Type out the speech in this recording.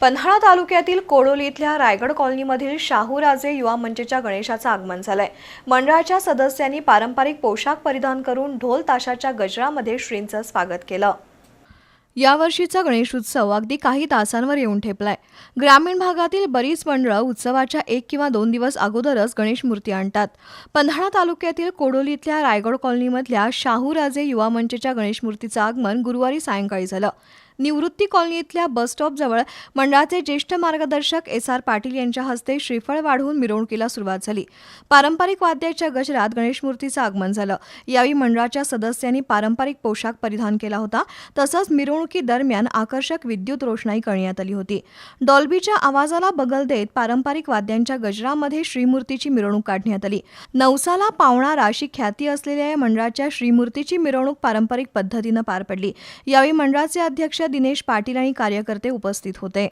पन्हाळा तालुक्यातील कोडोली इथल्या रायगड कॉलनीमधील शाहूराजे युवा मंचच्या गणेशाचं आगमन झालंय. मंडळाच्या सदस्यांनी पारंपरिक पोशाख परिधान करून ढोल ताशाच्या गजरामध्ये श्रींचं स्वागत केलं. यावर्षीचा गणेश उत्सव अगदी काही तासांवर येऊन ठेपलाय. ग्रामीण भागातील बरीच मंडळं उत्सवाच्या एक किंवा दोन दिवस अगोदरच गणेश मूर्ती आणतात. पन्हाळा तालुक्यातील कोडोलीतल्या रायगड कॉलनीमधल्या शाहूराजे युवा मंचच्या गणेश मूर्तीचं आगमन गुरुवारी सायंकाळी झालं. निवृत्ती कॉलनी इथल्या बस स्टॉपजवळ मंडळाचे ज्येष्ठ मार्गदर्शक एस आर पाटील यांच्या हस्ते श्रीफळ वाढवून मिरवणुकीला सुरुवात झाली. पारंपरिक वाद्याच्या गजरात गणेशमूर्तीचं आगमन झालं. यावेळी मंडळाच्या सदस्यांनी पारंपरिक पोशाख परिधान केला होता. तसंच मिरवणुकीदरम्यान आकर्षक विद्युत रोषणाई करण्यात आली होती. डॉल्बीच्या आवाजाला बगल देत पारंपरिक वाद्यांच्या गजरामध्ये श्रीमूर्तीची मिरवणूक काढण्यात आली. नवसाला पावणारा अशी ख्याती असलेल्या या मंडळाच्या श्रीमूर्तीची मिरवणूक पारंपरिक पद्धतीनं पार पडली. यावेळी मंडळाचे अध्यक्ष दिनेश पाटील आणि कार्यकर्ते उपस्थित होते.